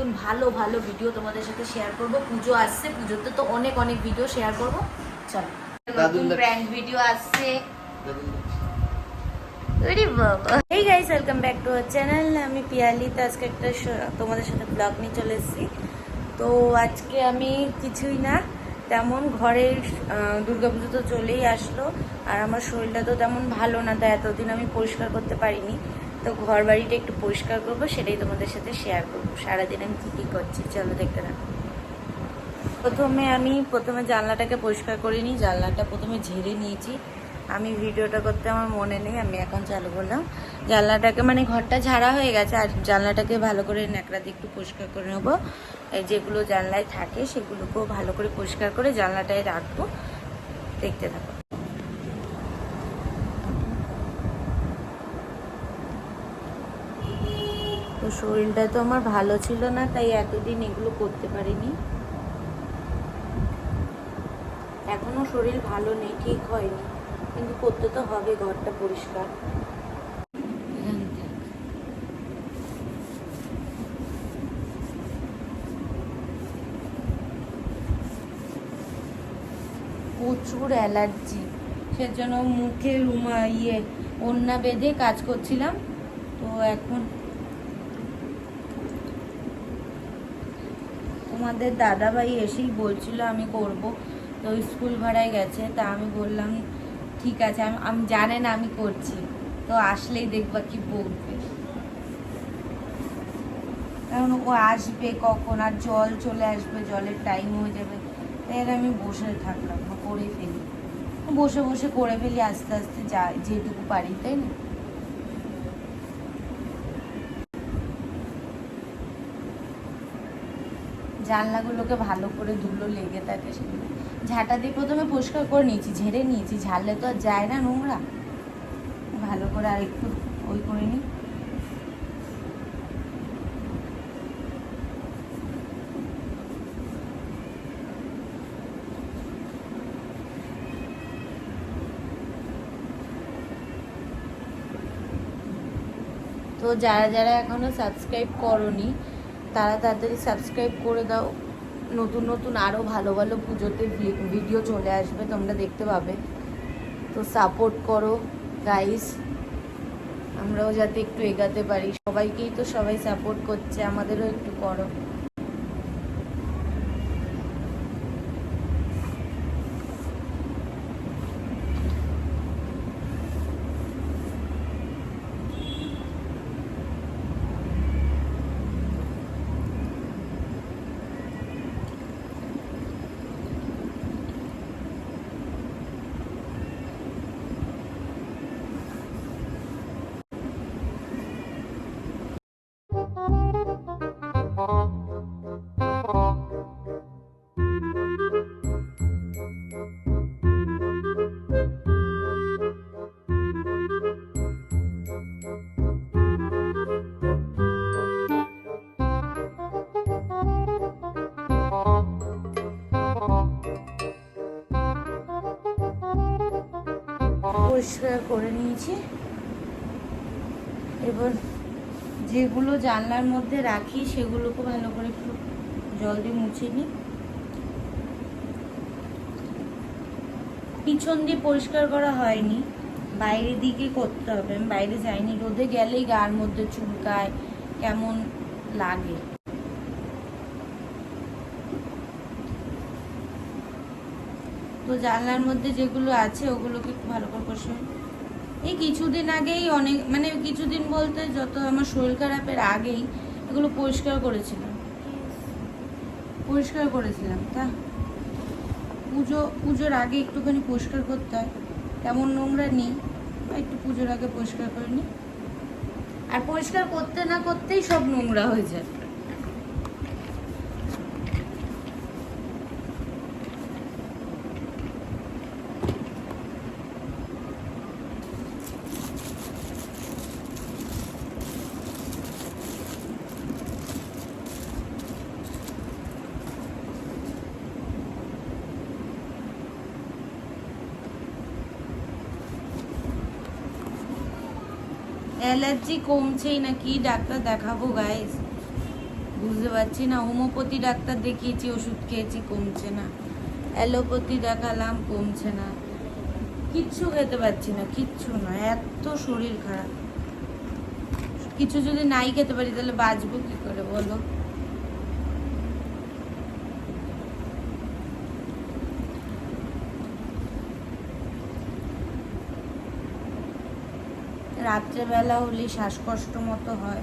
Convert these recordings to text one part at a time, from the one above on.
নতুন ভালো ভালো ভিডিও তোমাদের সাথে শেয়ার করব। পুজো আসছে পুজোতে তো অনেক অনেক ভিডিও শেয়ার করব। চলো। নতুন ব্র্যান্ড ভিডিও আসছে। এই guys welcome back to our channel আমি পিয়ালি তো আজকে একটা তোমাদের সাথে ব্লগ নিয়ে চলে এসেছি। তো আজকে আমি কিছুই না তেমন ঘরের দুর্গাপুজো তো চলেই আসলো। আর আমার শরীরটা তো তেমন ভালো না তাই এতদিন আমি পরিষ্কার করতে পারিনি। তো ঘর বাড়িটা একটু পরিষ্কার করব, সেটাই তোমাদের সাথে শেয়ার করব। সারাদিন আমি কী কী করছি, চলো দেখতে থাকো। প্রথমে আমি, প্রথমে জানলাটাকে পরিষ্কার করে নিই, জানলাটা প্রথমে ঝেড়ে নিয়েছি। আমি ভিডিওটা করতে আমার মনে নেই, আমি এখন চালু করলাম। জানলাটাকে মানে ঘরটা ঝাড়া হয়ে গেছে, আর জানলাটাকে ভালো করে ন্যাকড়া দিয়ে একটু পরিষ্কার করে নেব। যেগুলো জানলায় থাকে, সেগুলোকেও ভালো করে পরিষ্কার করে জানলাটায় রাখব। দেখতে থাকো। শরীরটা তো আমার ভালো ছিল না, তাই এতদিন এগুলো করতে পারিনি। এখনও শরীর ভালো নেই, ঠিক হয়নি। কিন্তু করতে তো হবে, ঘরটা পরিষ্কার। প্রচুর অ্যালার্জি। সেজন্য মুখে রুমা ইয়ে ওন্না বেঁধে কাজ করছিলাম। তো এখন তোমাদের দাদাভাই এসেই বলছিল আমি করব। তো স্কুল ভাড়ায় গেছে, তা আমি বললাম, ঠিক আছে, আমি আমি জানে না আমি করছি। তো আসলেই দেখবা কি বলবে কারণ ও আসবে কখন? আর জল চলে আসবে, জলের টাইম হয়ে যাবে। তাই আমি বসে থাকলাম, করে ফেলি। বসে বসে করে ফেলি, আস্তে আস্তে যা যেটুকু পারি, তাই না? জানলাগুলোকে ভালো করে ধুলো লেগে থাকে সেগুলো। ঝাঁটা দিয়ে প্রথমে পরিষ্কার করে নিয়েছি, ঝেড়ে নিয়েছি, ঝাড়লে তো আর যায় না নোংরা। ভালো করে আর একটু ওই করে নিই। তো যারা যারা এখনও সাবস্ক্রাইব করনি তারা তাড়াতাড়ি সাবস্ক্রাইব করে দাও। নতুন নতুন আরও ভালো ভালো পুজোতে ভিডিও চলে আসবে, তোমরা দেখতে পাবে। তো সাপোর্ট করো গাইস আমরাও যাতে একটু এগাতে পারি। সবাইকেই তো সবাই সাপোর্ট করছে, আমাদেরও একটু করো। পরিষ্কার করে নিয়েছি। এবার যেগুলো জানলার মধ্যে রাখি, সেগুলোকে ভালো করে একটু জল দিয়ে মুছে নিই। পিছন দিয়ে পরিষ্কার করা হয়নি। বাইরের দিকে করতে হবে। আমি বাইরে যাইনি। রোদে গেলেই গার মধ্যে চুলকায়, কেমন লাগে। তো জানলার মধ্যে যেগুলো আছে, ওগুলোকে একটু ভালো করে পরিষ্কার এই কিছুদিন আগেই অনেক মানে কিছুদিন বলতে যত আমার শরীর খারাপের আগেই এগুলো পরিষ্কার করেছিলাম। পরিষ্কার করেছিলাম, তা। পুজো, পুজোর আগে একটুখানি পরিষ্কার করতে হয়। তেমন নোংরা নেই একটু পুজোর আগে পরিষ্কার করে নিই। আর পরিষ্কার করতে না করতেই সব নোংরা হয়ে যায়। অ্যালার্জি কমছেই না, কি ডাক্তার দেখাবো গাইস বুঝতে পারছি না, হোমিওপ্যাথি ডাক্তার দেখিয়েছি, ওষুধ খেয়েছি, কমছে না। অ্যালোপ্যাথি দেখালাম, কমছে না। কিচ্ছু খেতে পারছি না, কিচ্ছু না, এত শরীর খারাপ। কিছু যদি নাই খেতে পারি, তাহলে বাঁচবো কি করে বলো? রাত্রেবেলা হলে শ্বাসকষ্ট মতো হয়।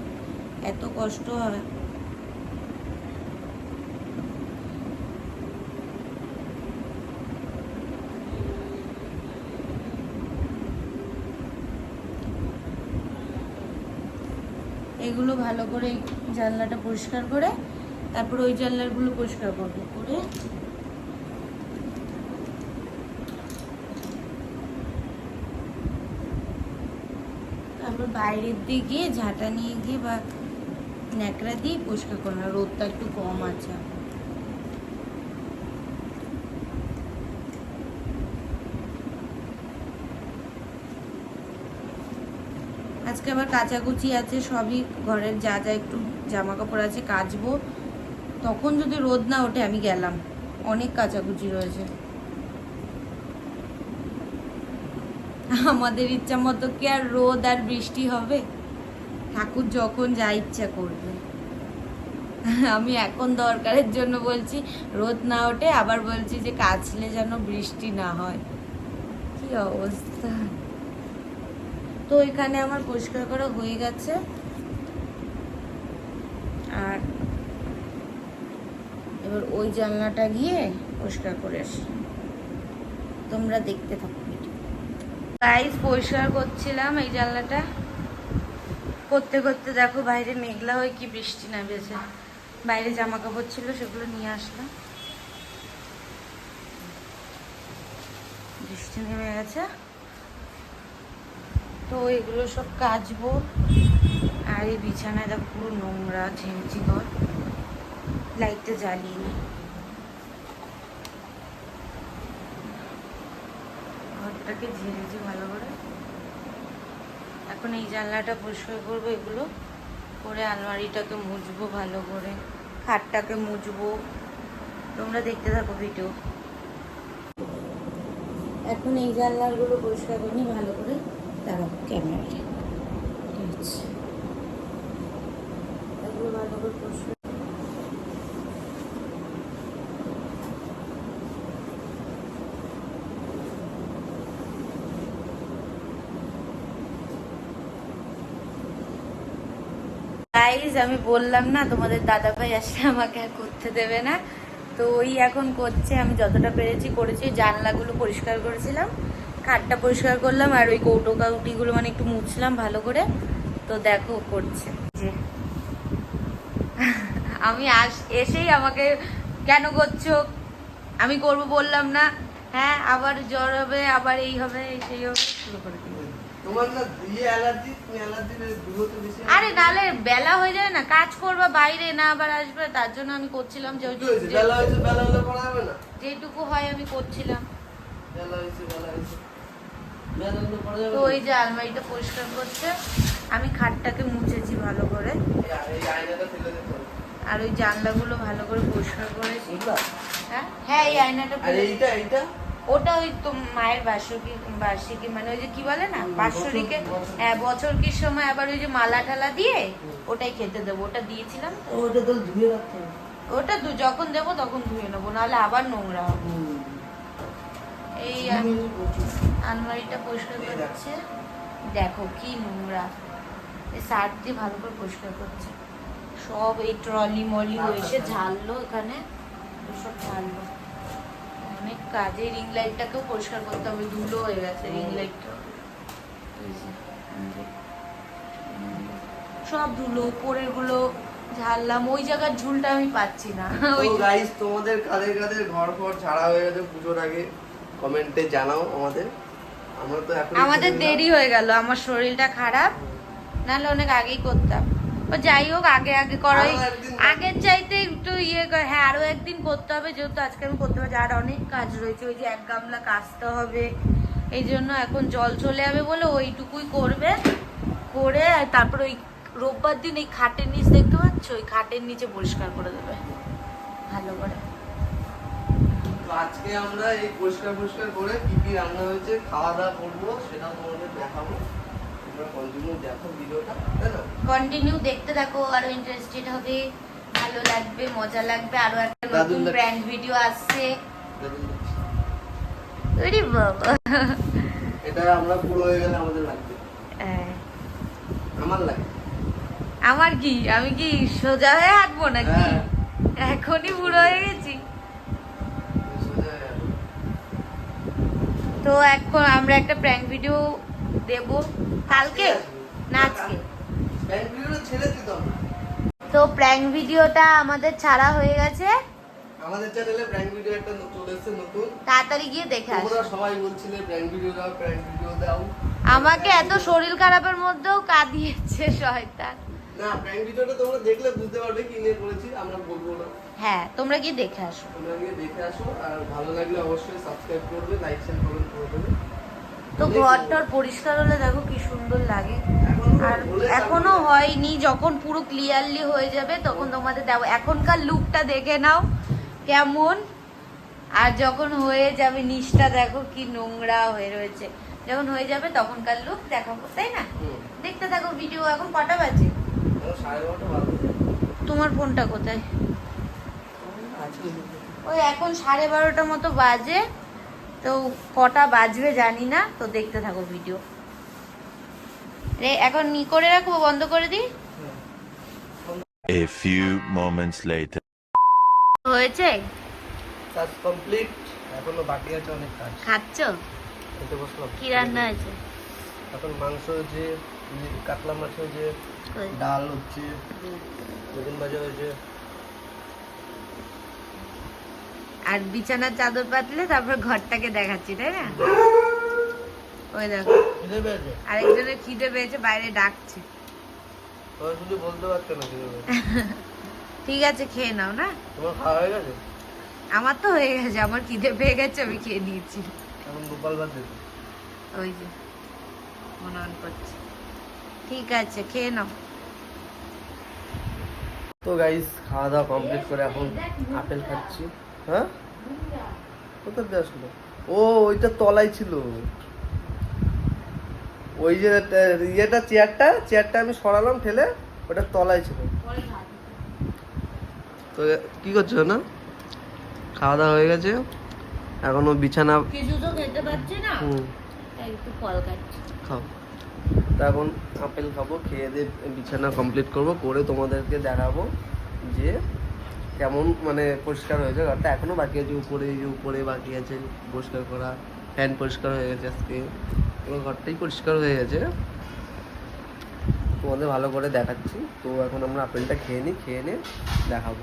এত কষ্ট হয়। এগুলো ভালো করে জানলাটা পরিষ্কার করে, তারপর ওই জানলাগুলো পরিষ্কার করব। করে তারপর বাইরের দিকে ঝাঁটা নিয়ে গিয়ে বা ন্যাকড়া দিয়ে পরিষ্কার করলাম রোদটা একটু কম আছে। আজকে আবার কাচাকুচি আছে, সবই ঘরের যা যা একটু জামা কাপড় আছে কাচবো। তখন যদি রোদ না ওঠে, আমি গেলাম। অনেক কাচাকুচি রয়েছে। আমাদের ইচ্ছা মতো কি আর রোদ আর বৃষ্টি হবে? ঠাকুর যখন যা ইচ্ছা করবে। আমি এখন দরকারের জন্য বলছি, রোদ না ওঠে আবার বলছি যে কাচলে যেন বৃষ্টি না হয়। কি অবস্থা? তো এখানে আমার পরিষ্কার করা হয়ে গেছে। আর এবার ওই জানলাটা গিয়ে পরিষ্কার করে আসি। তোমরা দেখতে থাকো। গাইস পরিষ্কার করছিলাম এই জানলাটা। করতে করতে দেখো বাইরে মেঘলা হয়ে কি বৃষ্টি নামেছে বাইরে জামা কাপড় ছিল, সেগুলো নিয়ে আসলাম। বৃষ্টি নেমে গেছে। তো এগুলো সব কাচবো। আর এই বিছানায় দেখো পুরো নোংরা ঝেমচি ঘর। লাইটটা জ্বালিয়ে নি ঘরটাকে ঝেড়েছি ভালো করে। এখন এই জানলাটা পরিষ্কার করব, এগুলো করে আলমারিটাকে মুছবো ভালো করে, খাটটাকে মুছবো। তোমরা দেখতে থাকো ভিডিও। এখন এই জানলাগুলো পরিষ্কার করি ভালো করে দাঁড়াবো ক্যামেরাটা ঠিক আছে এগুলো ভালো করে পরিষ্কার গাইজ আমি বললাম না, তোমাদের দাদা ভাই আসলে আমাকে আর করতে দেবে না। তো ওই এখন করছে, আমি যতটা পেরেছি করেছি, জানলাগুলো পরিষ্কার করেছিলাম, খাটটা পরিষ্কার করলাম, আর ওই কৌটো কাউটিগুলো মানে একটু মুছলাম ভালো করে। তো দেখো করছে। যে আমি আস, এসেই আমাকে, কেন করছ? আমি করব বললাম না হ্যাঁ আবার জ্বর হবে, আবার এই হবে সেই হবে, শুরু করে দিল। আরে নালে বেলা হয়ে যায় না কাজ করবা বাইরে না আবার আসবে তার জন্য আমি করছিলাম যে যেটুকু হয় আমি করছিলাম। তো ওই যে আলমারিটা পরিষ্কার করছে আমি খাটটাকে মুছেছি ভালো করে। আর ওই জানলাগুলো ভালো করে পরিষ্কার করেছি। হ্যাঁ? হ্যাঁ এই আয়নাটা এইটা এইটা? ওটা ওই তো মায়ের বার্ষিকী বার্ষিকী মানে ওই যে কি বলে না? বাৎসরিকে। হ্যাঁ বছর কি সময় আবার ওই যে মালা টালা দিয়ে ওটাই খেতে দেবো। ওটা দিয়েছিলাম। ওটা তো ধুয়ে রাখতে ওটা যখন দেবো তখন ধুয়ে নেব নাহলে আবার নোংরা হবে। এই। আলমারিটা পরিষ্কার করছে। দেখো কি নোংরা। এই সার দিয়ে ভালো করে পরিষ্কার করছে। সব এই ট্রলি মলি ও এসে ঝাললো এখানে। সব ঝাললো। অনেক কাজে রিং লাইটটাকেও পরিষ্কার করতে হবে ধুলো হয়ে গেছে রিং লাইটটা সব ধুলো উপরেরগুলো ঝাড়লাম ওই জায়গার ঝুলটা আমি পাচ্ছি না। ওই গাইস তোমাদের কাদের কাদের ঘর ঘর ছাড়া হয়ে গেছে পুজোর আগে কমেন্টে জানাও আমাদের। আমরা তো এখন আমাদের দেরি হয়ে গেল আমার শরীরটা খারাপ নাহলে অনেক আগেই করতাম। ও যাই হোক আগে আগে করাই। আগের চাইতে একটু ইয়ে কর- হ্যাঁ আরও একদিন করতে হবে যেহেতু আজকে আমি করতে পারছি আর অনেক কাজ রয়েছে ওই যে এক গামলা কাচতে হবে। এই জন্য এখন জল চলে যাবে বলে ওইটুকুই করবে। করে আর তারপর ওই রোববার দিন এই খাটের নিচ দেখতে পাচ্ছ? ওই খাটের নিচে পরিষ্কার করে দেবে। ভালো করে। আজকে আমরা এই পরিষ্কার পরিষ্কার করে কি কি রান্না হয়েছে খাওয়া দাওয়া করব সেটা তোমাদের দেখাবো। তোমরা কন্টিনিউ দেখো ভিডিওটা কন্টিনিউ দেখতে থাকো আরও ইন্টারেস্টেড হবে ভালো লাগবে মজা লাগবে আরও একটা নতুন ব্র্যান্ড ভিডিও আসছে। ওরে বাবা। এটা আমরা পুরো হয়ে গেলে আমাদের লাগবে। হ্যাঁ। আমার লাগে আমার কি? আমি কি সোজা হয়ে হাঁটবো নাকি? হ্যাঁ। এখনই বুড়ো হয়ে গেছি। তো এখন আমরা একটা প্র্যাঙ্ক ভিডিও দেব। কালকে? না আজকে। তো প্র্যাঙ্ক ভিডিওটা আমাদের ছাড়া হয়ে গেছে। আমাদের চ্যানেলে ব্র্যান্ড ভিডিও একটা চলে এসেছে নতুন। তাড়াতাড়ি গিয়ে দেখে আসো। তোমরা সবাই বলছিলে ব্র্যান্ড ভিডিও দাও ব্র্যান্ড ভিডিও দাও। আমাকে এত শরীর খারাপের মধ্যেও কাঁদিয়েছে শয়তান। না ব্র্যান্ড ভিডিওটা তোমরা দেখলে বুঝতে পারবে কি নিয়ে করেছি আমরা বলব না। হ্যাঁ তোমরা গিয়ে দেখে আসো। তোমরা গিয়ে দেখে আসো আর ভালো লাগলে অবশ্যই সাবস্ক্রাইব করবে লাইক শেয়ার কমেন্ট করে দেবে। তো ঘরটার পরিষ্কার হলে দেখো কি সুন্দর লাগে। আর এখনও হয়নি, যখন পুরো ক্লিয়ারলি হয়ে যাবে তখন তোমাদের দেবো এখনকার লুকটা দেখে নাও কেমন। আর যখন হয়ে যাবে নিচটা দেখো কি নোংরা হয়ে রয়েছে। যখন হয়ে যাবে তখনকার লুক দেখাবো, তাই না? দেখতে থাকো ভিডিও এখন কটা বাজে? তোমার ফোনটা কোথায়? ওই এখন সাড়ে বারোটা মতো বাজে। তো কটা বাজবে জানি না তো দেখতে থাকো ভিডিও রে এখন নি করে রাখব বন্ধ করে দিই? A few moments later. হয়েছে? কাজ কমপ্লিট এখনও বাকি আছে অনেক কাজ। খাচ্ছ? খেতে বসলাম কি রান্না হয়েছে? এখন মাংস কাতলা মাছ ডাল হচ্ছে বেগুন ভাজা হয়েছে। আর বিছানার চাদর পাতলে তারপর ঘরটাকে দেখাচ্ছি তাই না? ওই দেখো। আরেকজনের খিদে পেয়েছে বাইরে ডাকছে। ঠিক আছে খেয়ে নাও না? আমার তো হয়ে গেছে আমার খিদে পেয়ে গেছে আমি খেয়ে নিয়েছি। ওই যে মনে অন করছে। ঠিক আছে খেয়ে নাও। তো গাইস খাওয়া দাওয়া কমপ্লিট করে এখন আপেল খাচ্ছি। হ্যাঁ? কোথা দিয়ে আসলো? ও ওইটা তলায় ছিল। ওই যে ইয়েটা চেয়ারটা চেয়ারটা আমি সরালাম ঠেলে ওটা তলায় ছিল। তো কি করছ না খাওয়া দাওয়া হয়ে গেছে? এখনও বিছানা কিছু তো খেতে পারছি না? হুম। একটু ফল খাচ্ছি। খাও। তো এখন আপেল খাব খেয়ে দিয়ে বিছানা কমপ্লিট করব করে তোমাদেরকে দেখাবো যে কেমন মানে পরিষ্কার হয়েছে? ঘরটা এখনও বাকি আছে উপরে যে উপরে বাকি আছে পরিষ্কার করা ফ্যান পরিষ্কার হয়ে গেছে আজকে। পুরো ঘরটাই পরিষ্কার হয়ে গেছে। তোমাদের ভালো করে দেখাচ্ছি। তো এখন আমরা আপেলটা খেয়ে নিই খেয়ে নিয়ে দেখাবো।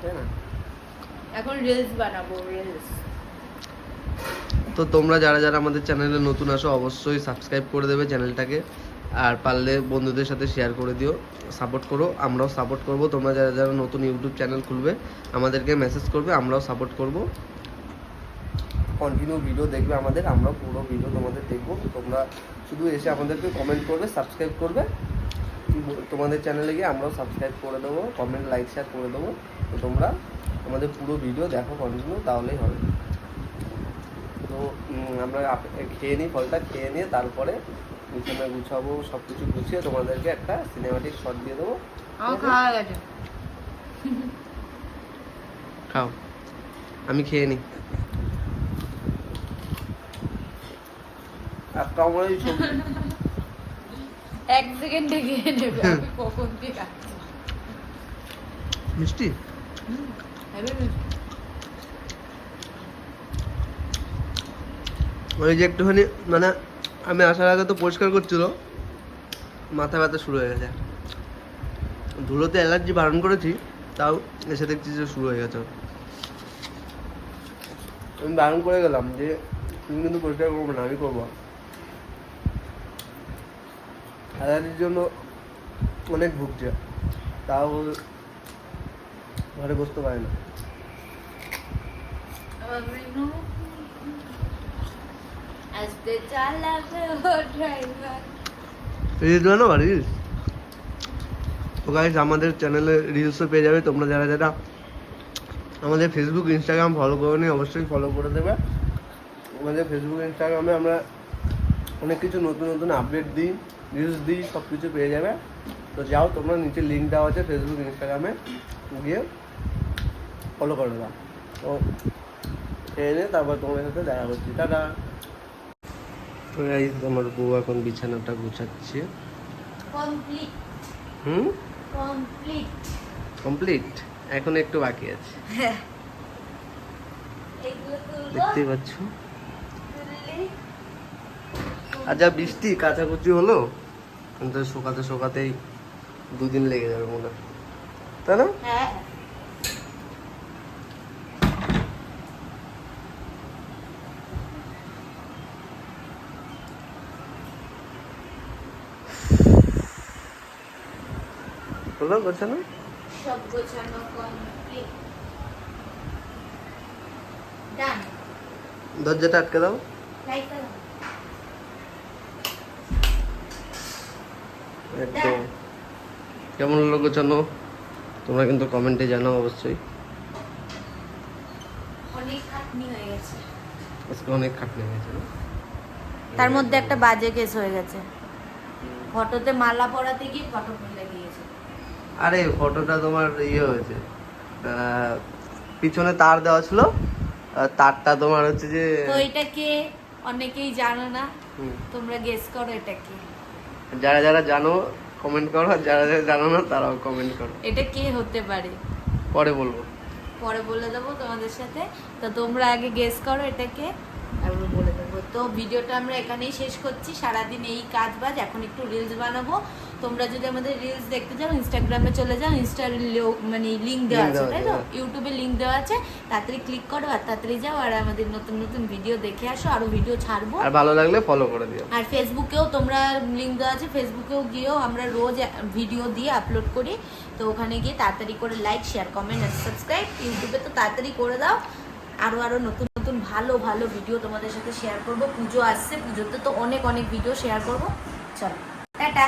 তাই না? এখন রিলস বানাবো রিলস তো তোমরা যারা যারা আমাদের চ্যানেলে নতুন আসো অবশ্যই সাবস্ক্রাইব করে দেবে চ্যানেলটাকে আর পারলে বন্ধুদের সাথে শেয়ার করে দিও সাপোর্ট করো, আমরাও সাপোর্ট করব। তোমরা যারা যারা নতুন ইউটিউব চ্যানেল খুলবে, আমাদেরকে মেসেজ করবে, আমরাও সাপোর্ট করব। কন্টিনিউ ভিডিও দেখবে আমাদের, আমরাও পুরো ভিডিও তোমাদের দেখব। তোমরা শুধু এসে আমাদেরকে কমেন্ট করবে সাবস্ক্রাইব করবে। তোমাদের চ্যানেলে গিয়ে আমরাও সাবস্ক্রাইব করে দেবো কমেন্ট লাইক শেয়ার করে দেবো। তো তোমরা আমাদের পুরো ভিডিও দেখো কন্টিনিউ তাহলেই হবে। তো আমরা খেয়ে নিই ফলটা, খেয়ে নিয়ে তারপরে বিছানা গুছাবো সব কিছু গুছিয়ে তোমাদেরকে একটা সিনেমাটিক শট দিয়ে দেবো। খাওয়া গেছে। খাও। আমি খেয়ে নিই একটা আমার এই ছবি এক সেকেন্ডে খেয়ে নেবে আমি কখন দিয়ে খাচ্ছি। মিষ্টি। ওই যে একটুখানি মানে আমি আসার আগে তো পরিষ্কার করছিল। মাথা ব্যথা শুরু হয়ে গেছে। ধুলোতে অ্যালার্জি বারণ করেছি, তাও এসে দেখছি যে শুরু হয়ে গেছে। আমি বারণ করে গেলাম যে, তুমি কিন্তু পরিষ্কার করব না, আমি করব। অ্যালার্জির জন্য অনেক ভুগছে। তাও ঘরে বসতে পারে না। আস্তে চালাবে ও ড্রাইভার। রিলস রিলস তো গাইজ আমাদের চ্যানেলে রিলসও পেয়ে যাবে। তোমরা যারা যারা আমাদের ফেসবুক ইনস্টাগ্রাম ফলো করে নি অবশ্যই ফলো করে দেবে। আমাদের ফেসবুক ইনস্টাগ্রামে আমরা অনেক কিছু নতুন নতুন আপডেট দিই রিলস দিই সব কিছু পেয়ে যাবে। তো যাও, তোমরা নিচে লিঙ্ক দেওয়া আছে ফেসবুক ইনস্টাগ্রামে গিয়ে ফলো করে দেবা তো খেয়ে নে তারপর তোমাদের সাথে দেখা করছি। টাটা। তো গাইজ আমার বউ এখন বিছানাটা গুছাচ্ছে। কমপ্লিট হুম? কমপ্লিট কমপ্লিট এখন একটু বাকি আছে। এগুলো দেখতেই পাচ্ছ? যা বৃষ্টি কাচাকুচি হলো কিন্তু শোকাতে শোকাতেই দুদিন লেগে যাবে মনে হয়। তাই না? হ্যাঁ। হলো গোছানো? সব গোছানো কমপ্লিট ডান দরজাটা আটকে দাও। একদম। কেমন হলো গোছানো? তোমরা কিন্তু কমেন্টে জানাও অবশ্যই। অনেক খাটনি হয়ে গেছে। আজকে অনেক খাটনি হয়েছে না? তার মধ্যে একটা বাজে কেস হয়ে গেছে। ফটোতে মালা পরাতে গিয়ে ফটো আরে ফটোটা তোমার ইয়ে হয়েছে। পিছনে তার দেওয়া ছিল। তারটা তোমার হচ্ছে যে তো এটা কে? অনেকেই জানো না। তোমরা গেস করো এটা কে। যারা যারা জানো কমেন্ট করো। আর যারা যারা জানো না তারাও কমেন্ট করো। এটা কে হতে পারে? পরে বলব। পরে বলে দেবো তোমাদের সাথে। তো তোমরা আগে গেস করো এটাকে তারপর বলে দেবো। তো ভিডিওটা আমরা এখানেই শেষ করছি। সারাদিন এই কাজ বাজ। এখন একটু রিলস বানাবো। তোমরা যদি আমাদের রিলস দেখতে চাও ইনস্টাগ্রামে চলে যাও ইনস্টার মানে লিঙ্ক দেওয়া আছে তাই তো? হ্যাঁ। ইউটিউবে লিঙ্ক দেওয়া আছে তাড়াতাড়ি ক্লিক করো আর তাড়াতাড়ি যাও আর আমাদের নতুন নতুন ভিডিও দেখে আসো আরও ভিডিও ছাড়বো। আর ভালো লাগলে ফলো করে দিও। আর ফেসবুকেও তোমরা লিঙ্ক দেওয়া আছে ফেসবুকেও গিয়েও আমরা রোজ ভিডিও দিয়ে আপলোড করি। তো ওখানে গিয়ে তাড়াতাড়ি করে লাইক শেয়ার কমেন্ট আর সাবস্ক্রাইব ইউটিউবে তো তাড়াতাড়ি করে দাও। আরও আরও নতুন নতুন ভালো ভালো ভিডিও তোমাদের সাথে শেয়ার করব। পুজো আসছে পুজোতে তো অনেক অনেক ভিডিও শেয়ার করব। চলো টাটা।